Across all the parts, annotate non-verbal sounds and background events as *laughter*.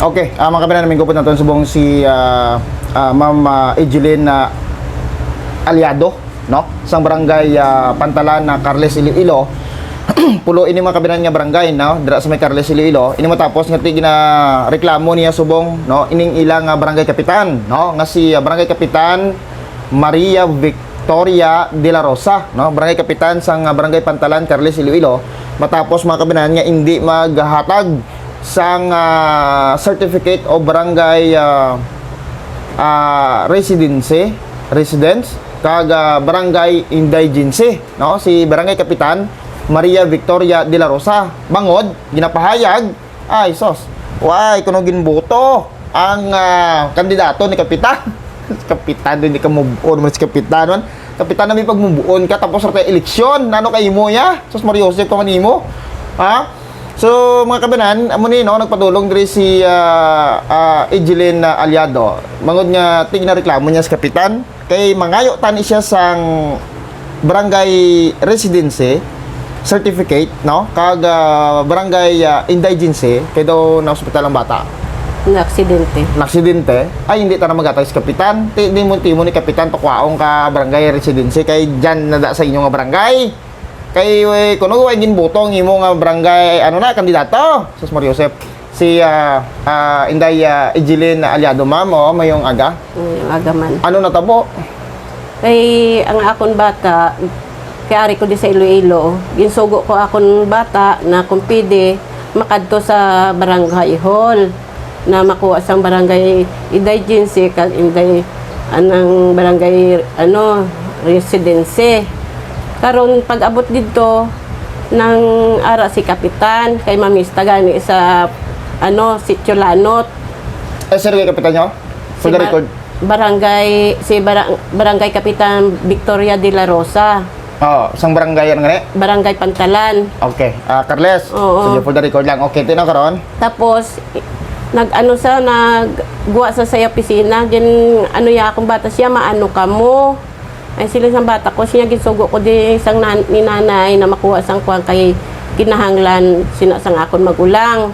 Okay, uh, mga kabinan namin gupot natin subong si ah, ah, Ma'am uh, Ejeline na Aliado, no? Sang barangay ah, Pantalan na Carles Iloilo. *clears throat* Pulo ini mga kabinan nga barangay, no? Dira sa may Carles Iloilo. Ini matapos nga ti gina reklamo niya subong, no? Ining ilang nga barangay kapitan, no? Nga si ah, barangay kapitan Maria Victoria de la Rosa, no? Barangay kapitan sang ah, barangay Pantalan Carles Iloilo. Matapos mga kabinan nga hindi maghatag sang ah, certificate o barangay ah, ah, residency residence kag ah, barangay indigency no? Si barangay kapitan Maria Victoria de la Rosa. Bangod ginapahayag ay sos why kuno ginbuto ang ah, kandidato ni kapitan? *laughs* Kapitan din di ka mubuon man si kapitan man. Kapitan na may pagmubuon ka tapos sa eleksyon. Nano kay mo ya? Sos Mario Joseph ko kanimo ha So mga kabanan, amo ni no nagpadulong diri si uh, uh, Ejeline uh, Aliado. Mangod nga tigna reklamo niya sa kapitan. Kay mangayo tani siya sang barangay residency certificate no? Kag uh, barangay uh, indigency kay daw na ospital ang bata. Na aksidente. naksidente ay hindi ta na magatay sa kapitan. Ti di mo timo ni kapitan pakwaong ka barangay residency. Kay diyan na da sa inyo nga barangay kay we, kuno way ginbutong imo nga barangay ano na kandidato sus Mario Joseph si ah, ah, Inday uh, Ejeline Aliado ma'am oh, mayong aga. Yung agaman. ano natabo Kay ang akon bata, kay ari ko di sa Iloilo, ginsugo ko akon bata na kung pwede makadto sa barangay hall na makuha sang barangay indigency kag inday anang barangay ano residency karon pag abot dito ng ara si kapitan kay mamista gani sa ano sitio Lanot eh sir kay kapitan nyo? For the Bar- record. Barangay si barang, Barangay Kapitan Victoria de la Rosa, oh sang barangay ano nga Barangay Pantalan. okay. Ah Carles. Oo. sige for the record lang. Okay tinaw karon. Tapos nag-ano sa nagguwa sa saya opisina, din ano ya akong bata siya maano ka mo. Ay sila sang bata ko siya gisugo ko di isang nan, ni nanay na makuha sang kuan kay kinahanglan sina sang akon magulang.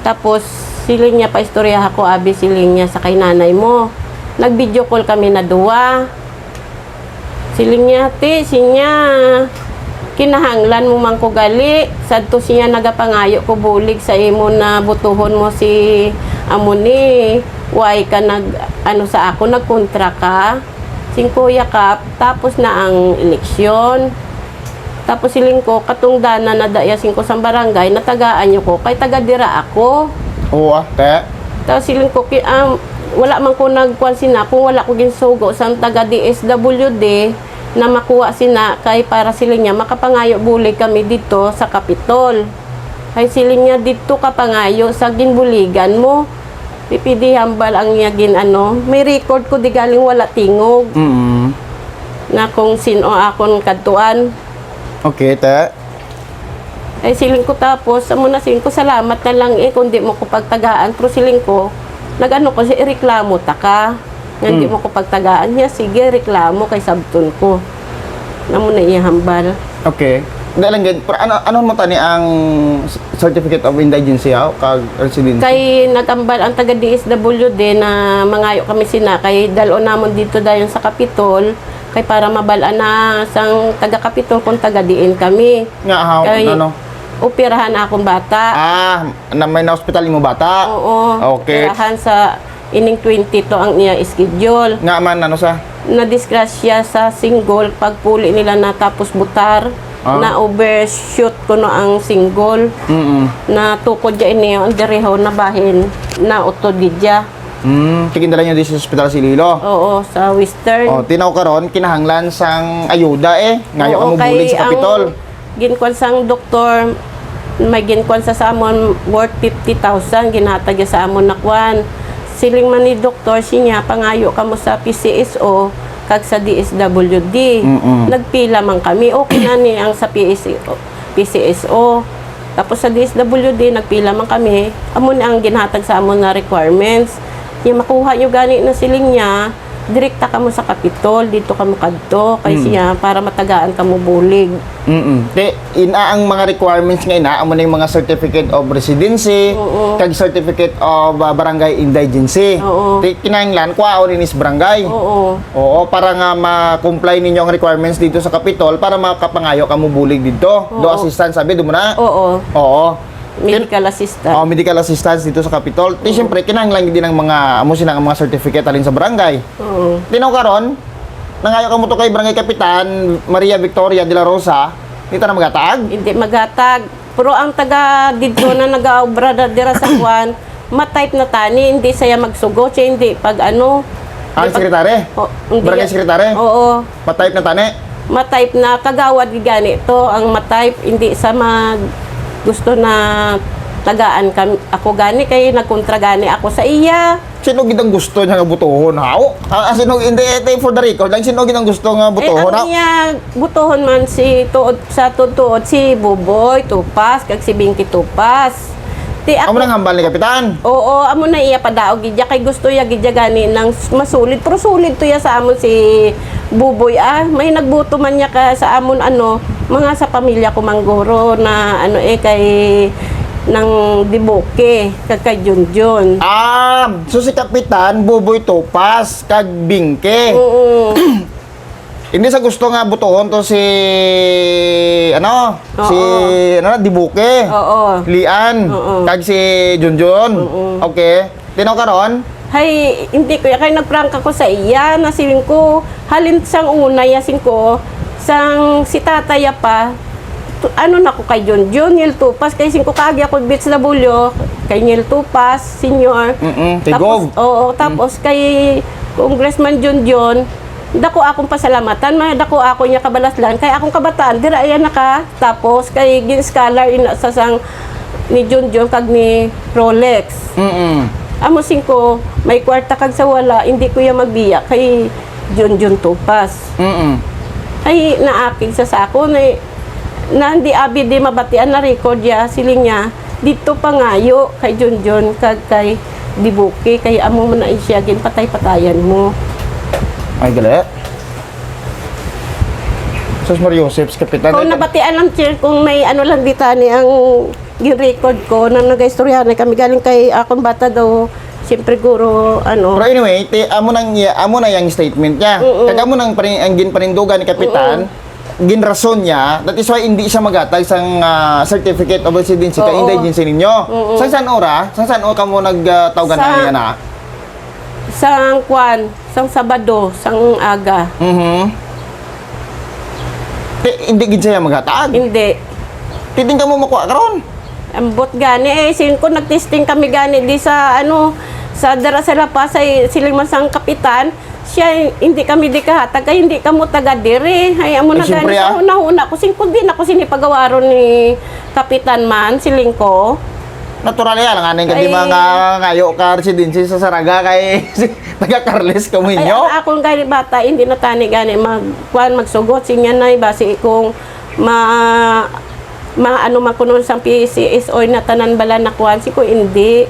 Tapos siling niya pa istorya ako abi siling niya sa kay nanay mo. Nag-video call kami na duwa. Siling niya, ti, sinya. Kinahanglan mo man ko gali. Sadto siya nagapangayo ko bulig sa imo na butuhon mo si amo ni. Why ka nag, ano sa ako, nagkontra ka. Singko yakap, tapos na ang eleksyon. Tapos siling ko, katong dana na daya singko sa barangay, natagaan niyo ko, kay taga-dira ako. oo ah te Tapos siling ko, um, wala man ko nagkuhan sina, kung wala ko ginsugo sa taga DSWD na makuha sina, kay para siling niya, makapangayo bulig kami dito sa Kapitol. Kay siling niya dito kapangayo sa ginbuligan mo. Pipidi hambal ang niya gin ano. May record ko di galing wala tingog mm na kung sino akon kadtuan. okay te Ay siling ko tapos, amo na siling ko, salamat na lang eh, kung di mo ko pagtagaan. Pero siling ko, nag-ano ko, si reklamo ta ka. Nga di Mm. mo ko pagtagaan niya, sige, reklamo kay sabton ko. Namo na iya hambal. Okay. Dahil lang, gid- pero ano, ano mo tani ang Certificate of Indigency ha? Kag residency? Kay nagambal ang taga DSWD na mangayo kami sina, kay dalo namon dito dayon sa Kapitol, kay para mabalaan na sang taga Kapitol kung taga diin kami. Nga, how, Kay ano? operahan akong bata. Ah, na may na-hospital mo bata? Oo. Okay. Operahan sa ining 20 to ang niya schedule. Nga man, ano sa? Na-disgrasya sa single pagpuli nila natapos butar. Ah. Na overshoot ko no ang single. Mm-mm. Na tukod dya ini ang direho na bahin na utod gidya. Mm, tigindala nyo di sa hospital si Lilo. Oo, sa western. O, tinaw karon kinahanglan sang ayuda eh. Ngayon ang mubulig sa kapitol. Ginkuan sang doktor, may ginkuan sa sa amon worth 50,000 ginhatag niya sa amon na kwan. Siling man ni doktor siya pangayo kamo sa PCSO kag sa DSWD. Mm-mm. Nagpila man kami okay na ni ang sa PCSO. PCSO. Tapos sa DSWD nagpila man kami. Amo ni ang ginhatag sa amon na requirements. Yung makuha nyo gani na siling niya, direkta ka mo sa Kapitol, dito ka mo kadto, kay siya, para matagaan ka mo bulig. Mm Te, ina ang mga requirements nga ina, amo na yung mga certificate of residency, Oo. kag certificate of uh, barangay indigency. Oo. Te, kinahanglan ko aon inis barangay. Oo. Oo, para nga ma-comply ninyo ang requirements dito sa Capitol para makapangayo ka mo bulig dito. Do Oo. assistance sabi do mo na. Oo. Oo. Medical assistant. Oh, medical assistance dito sa Capitol. Ti syempre kinahanglan din ng mga amo sila nga mga certificate alin sa barangay. Oo. Tinaw karon, nangayo ka mo to kay Barangay Kapitan Maria Victoria de la Rosa, dito na magatag. Hindi magatag. Pero ang taga dito na nag-aobra na dira sa *coughs* Juan, ma-type na tani, hindi saya magsugo, siya hindi pag ano. Ang hindi pag- sekretary. O, hindi Barangay sekretary. Oo. Pa-type na tani. Ma-type na kagawad gani to ang ma-type hindi sa mag gusto na tagaan kami ako gani kay nagkontra gani ako sa iya. Sino gid ang gusto niya nga butuhon haw? Ah, sino hindi ito for the record lang sino gid ang gusto nga Eh, butuhon ang haw? iya butohon man si tuod sa tuod si Buboy Tupas kag si Binky Tupas. Ti Amo nang hambal ni kapitan. Oo, amo na iya padaog gidya kay gusto ya gidya gani ng masulid pero sulid to ya sa amon si Buboy ah. May nagbuto man niya ka sa amon ano, mga sa pamilya ko manggoro na ano eh kay ng dibuke kag kay Junjun. Ah, so si kapitan Buboy Topas kag Bingke. Oo. *clears throat* Hindi sa gusto nga butuhon to si ano, Oo. si ano na Dibuke. Oo. Lian, Oo. kag si Junjun. Okay. Tinaw karon? Hay, hindi ko kay nagprank ako sa iya na siling ko halin sang una yasin ko sang si tataya pa tu- ano na ko kay John? John Nil Tupas kay sing ko kagi ako bits na bulyo kay Nil Tupas senior. Kay tapos oo tapos kay Congressman John John dako akong pasalamatan may dako ako niya kabalaslan kay akong kabataan dira ayan naka tapos kay gin scholar ina sa sang ni John John kag ni Rolex. Mm-mm. Amo singko, may kwarta kag sa wala, hindi ko ya magbiya kay Jun Jun Tupas. Mm-mm. Ay naakig sa sako na na hindi abi di mabatian na record ya siling niya dito pangayo kay Jun Jun kag kay Dibuki kay amo mo na siya gin patay-patayan mo. Ay, gali. Sus Mario Joseph, kapitan. Kung nabatian lang sir kung may ano lang dito ni ang gin-record ko na nagaistorya na kami galing kay akong bata daw siyempre guro ano Pero anyway, te, amo nang amo na yang statement niya. Oo. Kag amo nang parin, ang ginpanindugan ni kapitan, ginrason niya, that is why hindi siya magatag sang ah, certificate of residency kay Oo. indigency ninyo. Oo. Sa san ora? Sa san ora ka mo nagtawgan Sa- na na? sang kwan sang Sabado sang aga Mhm. Te, hindi gid siya magatag. hindi Titing ka mo makuha karon. Ambot gani eh sin ko nagtesting kami gani di sa ano sa dara sa La Paz ay siling man sang kapitan siya hindi kami di kahatag kay hindi kamo taga dire ay amo na gani ah. sa una-una ko sin ko din ako sinipagawaron ni kapitan man siling ko Natural yan, ang aning Ay. kadi mga ngayo ka residency sa Saraga kay *laughs* taga Carles ay Camuño. ang akong gani bata hindi na tani gani mag kwan magsugot sinya nay basi kung ma ma ano man kuno sang PCS o na tanan bala na kwan si ko hindi.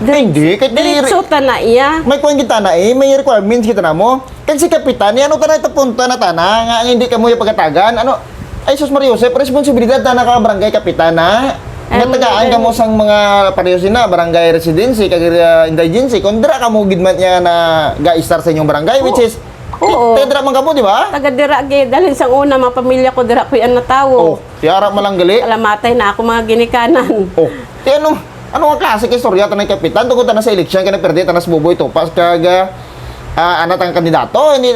Eh, hindi, di- diretso ta na iya. May kuwan kita na eh, may requirements kita na mo. Kag si kapitan, ano ta na ito punta na tana, nga hindi ka mo yung pagkatagan, ano, ay sus Mario Joseph, responsibilidad na ka barangay kapitan na. Ay, Nga tagaan mga- ka mo sang mga pareho na barangay residency kag uh, indigency. Kung dira ka mo gidman niya na ga-star sa inyong barangay which is Oo. ti- dira man ka di ba? taga dira gyud dalhin sang una mga pamilya ko dira ko yan Oh, natawo. tiara malang gali. Alamatay na ako mga ginikanan. Oh, ti ano, ano nga klase ka istorya tanay kapitan tungkol ta na sa eleksyon kana perde ta na sa buboy to pas kag uh, ana tang kandidato hindi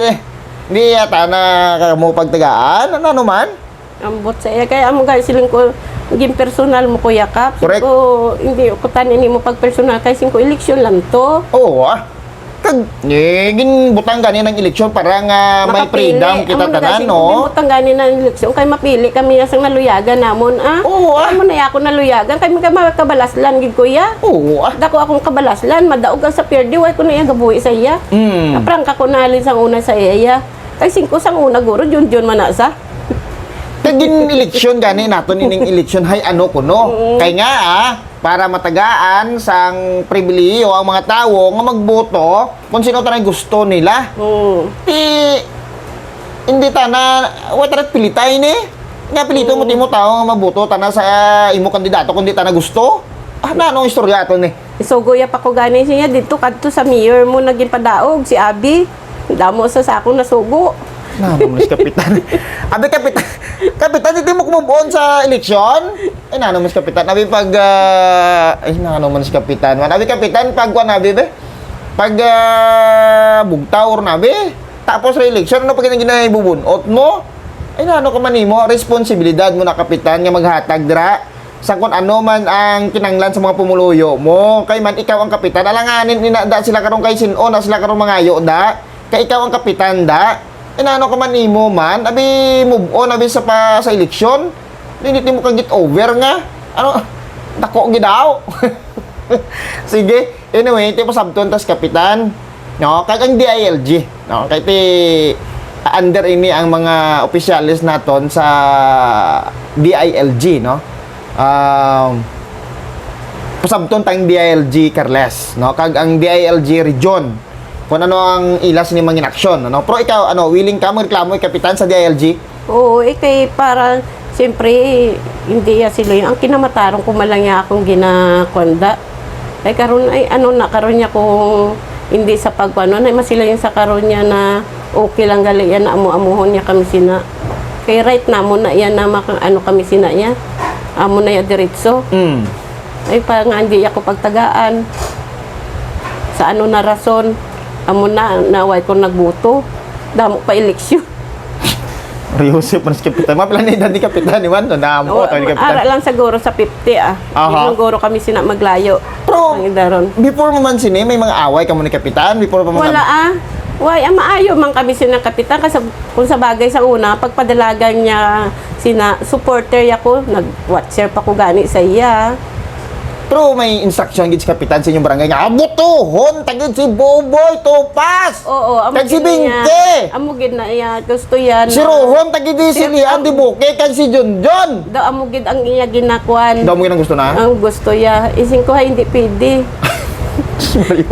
hindi yata na ka mo pagtagaan ano ano man. Ambot sa iya kaya amo guys siling ko gin personal mo ko yakap. Correct. So hindi ko tanin mo pag personal kay sing ko eleksyon lang to. Oo ah. Kag eh, gin butang gani ng eleksyon para nga may Makapili. freedom kita Amo na tanan kasi no. Butang gani na eleksyon kay mapili kami sa naluyagan namon ah. Oo ah. Amo na ako naluyagan kay mga makabalaslan gid kuya. Oo ah. Dako akong kabalaslan, madaog ang sa perdi, way ko na iya gabuhi sa iya. Hmm. Naprangka ko na alin sang una sa iya. Kay singko sang una guro, jun jun manasa. Kag gin eleksyon gani naton ining eleksyon hay ano kuno. Kay nga ah, para matagaan sang pribiliyo ang mga tawo nga magboto kung sino tanay gusto nila. Mm. Ti hindi ta na watarat pilitay ni. Nga pilito mo timo tao nga maboto tana sa imo kandidato kundi ta na gusto. Ah, na anong istorya ato ni? Isugoya pa ko gani siya dito kadto sa mayor mo naging padaog si Abi. Damo sa sako na Na, mas kapitan. *laughs* Abi kapitan. Kapitan, hindi mo kumubon sa eleksyon? Ay, na, mas kapitan. Abi pag, ah, ay, na, mas kapitan. Man, Abi kapitan, pag, kuwan, abi, be? Pag, ah, bugtaw, or nabi. Tapos sa eleksyon, ano pag ginagina ibubunot mo? Ay, na, ano ka man mo? Responsibilidad mo na, kapitan, nga maghatag dra sa kung ano man ang kinanglan sa mga pumuluyo mo. Kay man, ikaw ang kapitan. Alanganin, nina, da sila karong kay sino, na sila karong mangayo, da. Kay ikaw ang kapitan, da. Inano ka man nimo man, abi move on abi sa pa sa eleksyon. Dinit mo kang get over nga. Ano dako gidaw. *laughs* Sige, anyway, tipo sabton tas kapitan. No, kag ang DILG, no, kay ti under ini ang mga opisyalis naton sa DILG, no. Um, pasabton tayong DILG Carles, no? Kag ang DILG region kung ano ang ilas ni mga inaksyon, ano? Pero ikaw, ano, willing ka mo reklamo kapitan sa DILG? Oo, eh kay para siyempre hindi ya sila yung ang kinamataron ko malang niya akong ginakwanda. Ay karon ay ano na karon niya kung hindi sa pagpano na masila yung sa karon niya na okay lang gali yan na amu-amuhon niya kami sina. Kay right na mo na yan na maka, ano kami sina niya. Amo na ya diretso. Mm. Ay pa nga hindi ako pagtagaan. Sa ano na rason. Amo na naway ko nagbuto. Damo pa eleksyon. Riusip man si kapitan. Mapila ni dati kapitan ni man, na mo Oo, to ni ara kapitan. lang siguro sa 50 ah. Aha. Yung guro kami sina maglayo. Pero before mo man sini, may mga away ka mo ni kapitan, before pa mga Wala ah. Why, ang maayo man kami sina kapitan kasi kung sa bagay sa una, pagpadalagan niya sina supporter ako, nag-watcher pa ko gani sa iya. Pero may instruction gid si kapitan sa inyong barangay nga abutohon tagid si Boboy Topas. Oo, amo si gid iya. Binte. Amo gid na iya. Gusto yan. Si Rohon tagid di si Lian di Buke kag si Junjun. Daw amo gid ang iya ginakuan. Daw mo ginang gusto na? Ang gusto ya. Ising ko ha, hindi pwede. *laughs*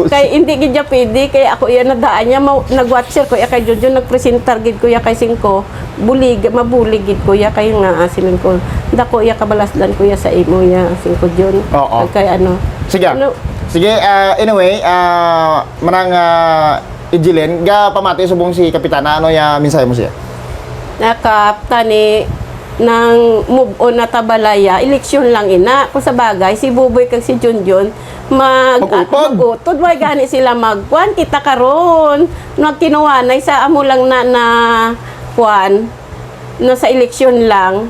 Kay hindi gid ya pwede kay ako iya nadaan niya mau- nag-watcher ko ya kay Jojo nagpresentar gid ko ya kay singko bulig mabulig gid ko ya kay nga asilin ko dako ya kabalasdan ko ya sa imo ya singko Jon Oo. kay ano Sige. Ano? Sige, ah, anyway, ah, manang uh, Ijilin, ga pamati subong si kapitana, ano ya minsay mo siya? nakapta ni ng move on na tabalaya, eleksyon lang ina. Kung sa bagay, si Buboy kag si Junjun, mag, Mag-utod. mag-utod. Why gani sila magkuan? Kita karon Nagkinuwanay sa amo lang na na kuan na sa eleksyon lang.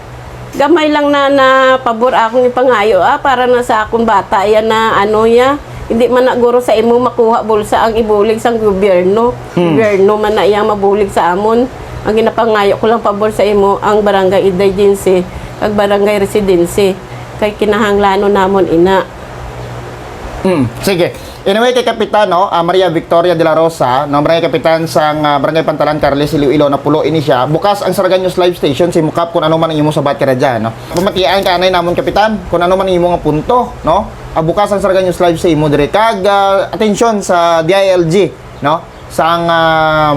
Gamay lang na na pabor akong ipangayo ah, para na sa akong bata yan na ano ya. Hindi man na guro sa imo makuha bulsa ang ibulig sa gobyerno. Gobyerno man na iyang mabulig sa amon. Ang ginapangayo ko lang pabor sa imo ang barangay emergency kag barangay residency kay kinahanglano namon ina. Hmm, sige. Anyway, kay Kapitan, no, ah, Maria Victoria de la Rosa, no, Barangay Kapitan sang ah, Barangay Pantalan, Carles, Iloilo, na pulo ini siya. Bukas ang Saragan News live station, si Mukap, kung ano man ang imo sabat ka dyan, no. Pamatian ka anay namon, Kapitan, kung ano man ang imo nga punto, no. Ah, bukas ang Saragan News live sa imo, dire. Kag, ah, atensyon sa DILG, no, sang ah,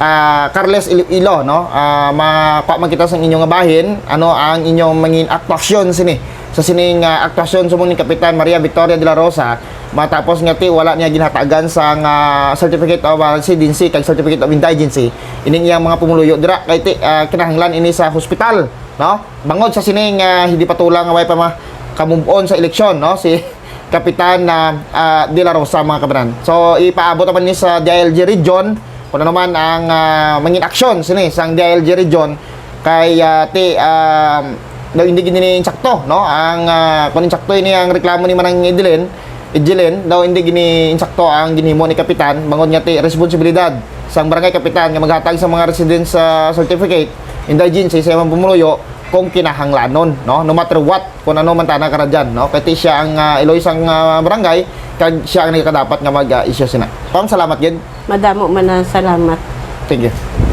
ah, Carles Iloilo, no, ah, makuha man kita sa inyong bahin, ano ang inyong mangin actuasyon sini? Sa sining uh, aktwasyon sumong ni Kapitan Maria Victoria de la Rosa matapos nga ti wala niya ginhatagan sa nga certificate of uh, residency kag certificate of indigency. Ining iyang mga pumuluyo dira kay ti uh, kinahanglan ini sa hospital no? Bangod sa sining uh, hindi patulang way pa ma kamove-on sa eleksyon no? Si *laughs* Kapitan na uh, de la Rosa mga kabanan so ipaabot naman ni sa DILG region kung ano man ang uh, mangin aksyon sini sa DILG region kay uh, ti um, daw hindi gini insakto no? Ang uh, kung insakto ini ang reklamo ni manang Idilin Idilin daw hindi gini insakto ang ginhimo ni kapitan. Bangod nga ti responsibilidad sa barangay kapitan nga maghatag sa mga residents sa certificate. Indigency sa mga pumuluyo kung kinahanglanon no? No matter what kung ano man tana kara dyan no? Kay siya ang uh, Iloy sang uh, barangay kag siya ang nagkadapat nga mag-issue sina. Pam salamat gid Madamo man na salamat. thank you